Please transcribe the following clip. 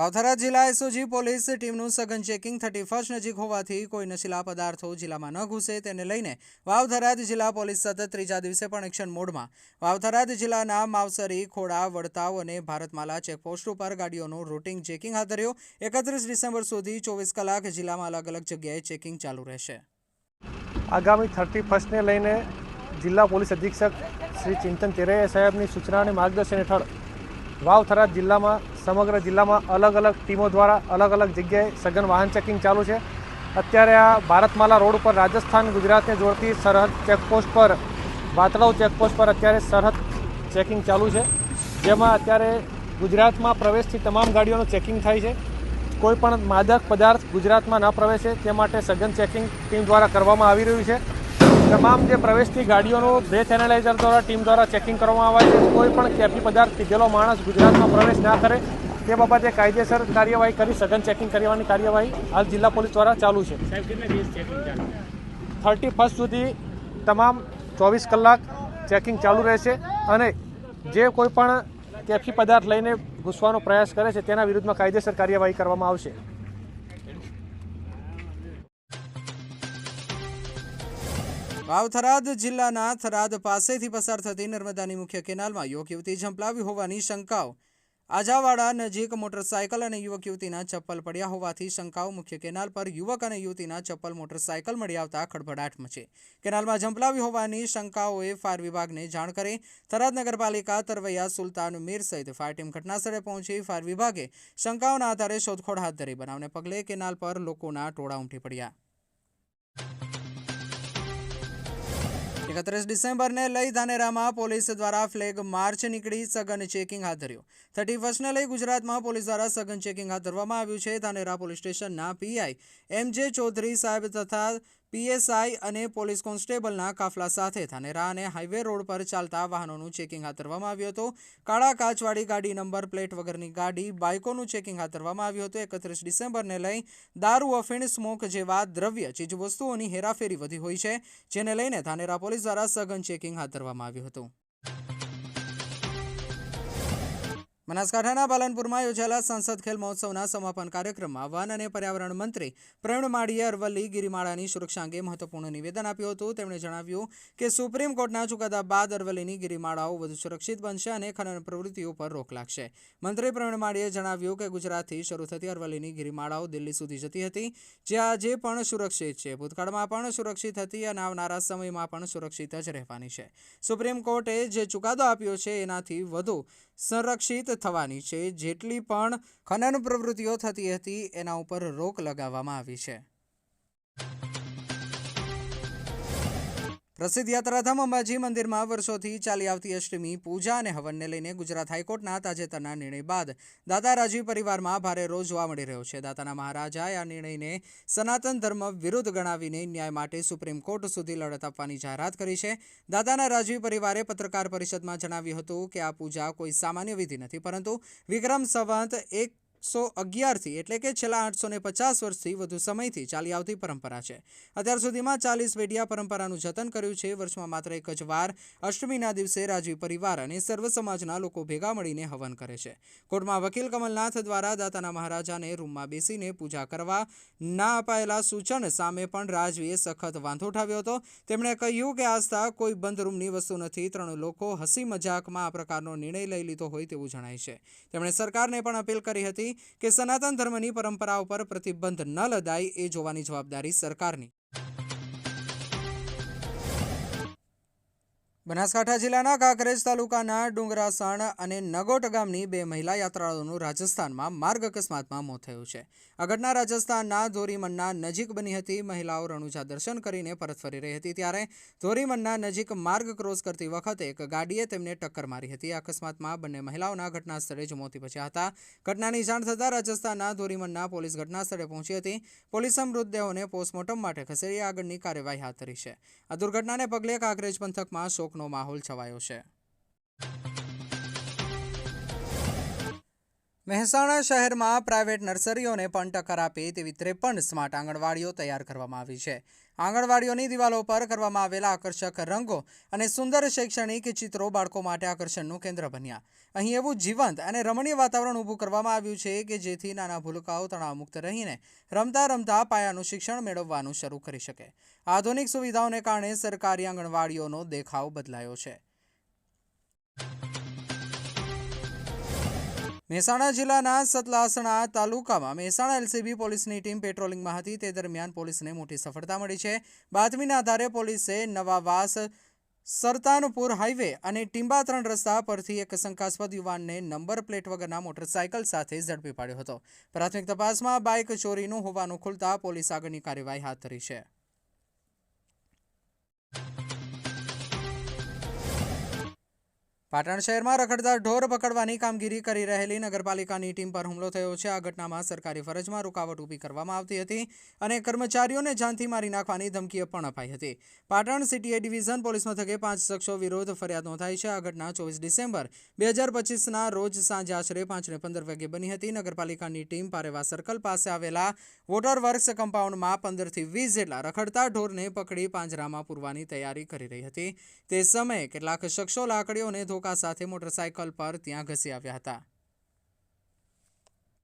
વાવથરા જિલ્લા SOG police ટીમનું સઘન ચેકિંગ થર્ટી ફર્સ્ટ નજીક હોવાથી કોઈ નશીલા પદાર્થો જિલ્લામાં ન ઘૂસે તેને લઈને વાવથરાદ જિલ્લા પોલીસ સતત ત્રીજા દિવસે પણ એક્શન મોડમાં વાવથરાદ જિલ્લાના માવસરી, ખોડા, વડતાવ અને ભારતમાલા ચેકપોસ્ટ ઉપર ગાડીઓનું રૂટિંગ ચેકિંગ હાથ ધર્યું. એકત્રીસ ડિસેમ્બર સુધી ચોવીસ કલાક જિલ્લામાં અલગ અલગ જગ્યાએ ચેકિંગ ચાલુ રહેશે. આગામી થર્ટી ફર્સ્ટને લઈને જિલ્લા પોલીસ અધિક્ષક શ્રી ચિંતન તેરૈયા સાહેબની સૂચના અને માર્ગદર્શન હેઠળ વાવથરાદ જિલ્લામાં સમગ્ર જિલ્લામાં અલગ અલગ ટીમો દ્વારા અલગ અલગ જગ્યાએ સઘન વાહન ચેકિંગ ચાલુ છે. અત્યારે આ ભારતમાલા રોડ ઉપર રાજસ્થાન ગુજરાતને જોડતી સરહદ ચેકપોસ્ટ પર વાતળાવ ચેકપોસ્ટ પર અત્યારે સરહદ ચેકિંગ ચાલુ છે. જેમાં અત્યારે ગુજરાતમાં પ્રવેશથી તમામ ગાડીઓનું ચેકિંગ થાય છે. કોઈ પણ માદક પદાર્થ ગુજરાતમાં ન પ્રવેશે તે માટે સઘન ચેકિંગ ટીમ દ્વારા કરવામાં આવી રહ્યું છે. તમામ જે પ્રવેશથી ગાડીઓનું બ્રેથ એનાલાઇઝર દ્વારા, ટીમ દ્વારા ચેકિંગ કરવામાં આવે છે. કોઈ પણ કેફી પદાર્થ પીધેલો માણસ ગુજરાતમાં પ્રવેશ ના કરે તે બાબતે કાયદેસર કાર્યવાહી કરી સઘન ચેકિંગ કરવાની કાર્યવાહી હાલ જિલ્લા પોલીસ દ્વારા ચાલુ છે. થર્ટી ફર્સ્ટ સુધી તમામ ચોવીસ કલાક ચેકિંગ ચાલુ રહેશે અને જે કોઈ પણ કેફી પદાર્થ લઈને ઘૂસવાનો પ્રયાસ કરે છે તેના વિરુદ્ધમાં કાયદેસર કાર્યવાહી કરવામાં આવશે. વાવ થરાદ જિલ્લાના થરાદ પાસેથી પસાર થતી નર્મદાની મુખ્ય કેનાલમાં યુવક યુવતી ઝંપલાવી હોવાની શંકાઓ. આજાવાડા નજીક મોટરસાયકલ અને યુવક યુવતીના ચપ્પલ પડ્યા હોવાથી શંકાઓ મુખ્ય કેનાલ પર યુવક અને યુવતીના ચપ્પલ મોટરસાયકલ મળી આવતા ખડભડાટ મચે કેનાલમાં ઝંપલાવી હોવાની શંકાઓએ ફાયર વિભાગને જાણ કરી થરાદ નગરપાલિકા તરવૈયા સુલતાન મીર સહિત ફાયર ટીમ ઘટનાસ્થળે પહોંચી ફાયર વિભાગે શંકાઓના આધારે શોધખોળ હાથ ધરી બનાવને પગલે કેનાલ પર લોકોના ટોળા ઉમટી પડ્યા. એકત્રીસ ડિસેમ્બરને લઈ ધાનેરામાં પોલીસ દ્વારા ફ્લેગ માર્ચ નીકળી સઘન ચેકિંગ હાથ ધર્યું. થર્ટી ફર્સ્ટને લઈ ગુજરાતમાં પોલીસ દ્વારા સઘન ચેકિંગ હાથ ધરવામાં આવ્યું છે. ધાનેરા પોલીસ સ્ટેશનના પીઆઈ એમ જે ચૌધરી સાહેબ તથા પીએસઆઈ અને પોલીસ કોન્સ્ટેબલના કાફલા સાથે ધાનેરા અને હાઈવે રોડ પર ચાલતા વાહનોનું ચેકિંગ હાથ ધરવામાં આવ્યું હતું. કાળા કાચવાળી ગાડી નંબર પ્લેટ વગરની ગાડી બાઇકોનું ચેકિંગ હાથ ધરવામાં આવ્યું હતું. એકત્રીસ ડિસેમ્બરને લઈ દારૂ અફીણ સ્મોક જેવા દ્રવ્ય, ચીજવસ્તુઓની હેરાફેરી વધી હોય છે, જેને લઈને ધાનેરા પોલીસ દ્વારા સઘન ચેકિંગ હાથ ધરવામાં આવ્યું હતું. બનાસકાંઠાના પાલનપુરમાં યોજાયેલા સંસદ ખેલ મહોત્સવના સમાપન કાર્યક્રમમાં વન અને પર્યાવરણ મંત્રી પ્રવીણ માળીએ અરવલ્લી ગિરિમાળાની સુરક્ષા અંગે મહત્વપૂર્ણ નિવેદન આપ્યું હતું. તેમણે જણાવ્યું કે સુપ્રીમ કોર્ટના ચુકાદા બાદ અરવલ્લીની ગિરિમાળાઓ વધુ સુરક્ષિત બનશે અને ખનન પ્રવૃત્તિઓ પર રોક લાગશે. મંત્રી પ્રવીણ માળીએ જણાવ્યું કે ગુજરાતથી શરૂ થતી અરવલ્લીની ગિરિમાળાઓ દિલ્હી સુધી જતી હતી, જે આજે પણ સુરક્ષિત છે. ભૂતકાળમાં પણ સુરક્ષિત હતી અને આવનારા સમયમાં પણ સુરક્ષિત જ રહેવાની છે. સુપ્રીમ કોર્ટે જે ચુકાદો આપ્યો છે, એનાથી વધુ સંરક્ષિત થવાની છે. જેટલી પણ ખનન પ્રવૃત્તિઓ થતી હતી એના ઉપર રોક લગાવવામાં આવી છે. પ્રસિદ્ધ યાત્રાધામ અંબાજી મંદિરમાં વર્ષોથી ચાલી આવતી અષ્ટમી પૂજા અને હવનને લઈને ગુજરાત હાઈકોર્ટના તાજેતરના નિર્ણય બાદ દાદા રાજવી પરિવારમાં ભારે રોજ જોવા મળી રહ્યો છે. દાતાના મહારાજાએ આ નિર્ણયને સનાતન ધર્મ વિરુદ્ધ ગણાવીને ન્યાય માટે સુપ્રીમ કોર્ટ સુધી લડત આપવાની જાહેરાત કરી છે. દાદાના રાજવી પરિવારે પત્રકાર પરિષદમાં જણાવ્યું હતું કે આ પૂજા કોઈ સામાન્ય વિધિ નથી, પરંતુ વિક્રમ સંવંત એક સો અગિયારથી એટલે કે છેલ્લા આઠસો ને પચાસ વર્ષથી વધુ સમયથી ચાલી આવતી પરંપરા છે. અત્યાર સુધીમાં ચાલીસ વેઢિયા પરંપરાનું જતન કર્યું છે. વર્ષમાં માત્ર એક જ વાર અષ્ટમીના દિવસે રાજવી પરિવાર અને સર્વ સમાજના લોકો ભેગા મળીને હવન કરે છે. કોર્ટમાં વકીલ કમલનાથ દ્વારા દાતાના મહારાજાને રૂમમાં બેસીને પૂજા કરવા ના અપાયેલા સૂચન સામે પણ રાજવીએ સખત વાંધો ઉઠાવ્યો હતો. તેમણે કહ્યું કે આસ્થા કોઈ બંધ રૂમની વસ્તુ નથી. ત્રણ લોકો હસી મજાકમાં આ પ્રકારનો નિર્ણય લઈ લીધો હોય તેવું જણાય છે. તેમણે સરકારને પણ અપીલ કરી હતી કે સનાતન ધર્મની પરંપરા ઉપર પ્રતિબંધ ન લદાય એ જોવાની જવાબદારી સરકારની. બનાસકાંઠા જિલ્લાના કાંકરેજ તાલુકાના ડુંગરાસણ અને નગોટ ગામની બે મહિલા યાત્રાળુઓનું રાજસ્થાનમાં માર્ગ અકસ્માતમાં મોત થયું છે. આ ઘટના રાજસ્થાનના ધોરીમન્ના નજીક બની હતી. મહિલાઓ રણુજા દર્શન કરીને પરત ફરી રહી હતી ત્યારે ધોરીમનના નજીક માર્ગ ક્રોસ કરતી વખતે એક ગાડીએ તેમને ટક્કર મારી હતી. અકસ્માતમાં બંને મહિલાઓના ઘટના સ્થળે જ મોતી બચ્યા હતા. ઘટનાની જાણ થતાં રાજસ્થાનના ધોરીમનના પોલીસ ઘટના સ્થળે પહોંચી હતી. પોલીસે મૃતદેહોને પોસ્ટમોર્ટમ માટે ખસેડી આગળની કાર્યવાહી હાથ ધરી છે. આ દુર્ઘટનાને પગલે કાંકરેજ પંથકમાં શોકનો માહોલ છવાયો છે. મહેસાણા શહેરમાં પ્રાઇવેટ નર્સરીઓને પણ ટક્કર આપે તેવી ત્રેપન સ્માર્ટ આંગણવાડીઓ તૈયાર કરવામાં આવી છે. આંગણવાડીઓની દિવાલો પર કરવામાં આવેલા આકર્ષક રંગો અને સુંદર શૈક્ષણિક ચિત્રો બાળકો માટે આકર્ષણનું કેન્દ્ર બન્યા. અહીં એવું જીવંત અને રમણીય વાતાવરણ ઊભું કરવામાં આવ્યું છે કે જેથી નાના ભૂલકાઓ તણાવમુક્ત રહીને રમતા રમતા પાયાનું શિક્ષણ મેળવવાનું શરૂ કરી શકે. આધુનિક સુવિધાઓને કારણે સરકારી આંગણવાડીઓનો દેખાવ બદલાયો છે. મહેસાણા જિલ્લાના સતલાસણા તાલુકામાં મહેસાણા એલસીબી પોલીસની ટીમ પેટ્રોલિંગમાં હતી. તે દરમિયાન પોલીસને મોટી સફળતા મળી છે. બાતમીના આધારે પોલીસે નવાવાસ, સરતાનપુર હાઈવે અને ટીંબા ત્રણ રસ્તા પરથી એક શંકાસ્પદ યુવાનને નંબર પ્લેટ વગરના મોટરસાયકલ સાથે ઝડપી પાડ્યો હતો. પ્રાથમિક તપાસમાં બાઇક ચોરીનું હોવાનું ખુલતા પોલીસ આગળની કાર્યવાહી હાથ ધરી છે. પાટણ શહેરમાં રખડતા ઢોર પકડવાની કામગીરી કરી રહેલી નગરપાલિકાની ટીમ પર હુમલો થયો છે. આ ઘટનામાં સરકારી ફરજમાં રૂકાવટ ઊભી કરવામાં આવતી હતી અને કર્મચારીઓને જાનથી મારી નાખવાની ધમકી પણ અપાઈ હતી. પાટણ સિટીએ ડિવિઝન પોલીસ મથકે પાંચ શખ્સો વિરોધ ફરિયાદ નોંધાઈ છે. આ ઘટના ચોવીસ ડિસેમ્બર બે હજાર પચીસના રોજ સાંજે આશરે પાંચને પંદર વાગ્યે બની હતી. નગરપાલિકાની ટીમ પારેવા સર્કલ પાસે આવેલા વોટર વર્ક્સ કમ્પાઉન્ડમાં પંદરથી વીસ જેટલા રખડતા ઢોરને પકડી પાંજરામાં પૂરવાની તૈયારી કરી રહી હતી. તે સમયે કેટલાક શખ્સો લાકડીઓને ધોકા સાથે મોટરસાયકલ પર ત્યાં ઘસી આવ્યા હતા.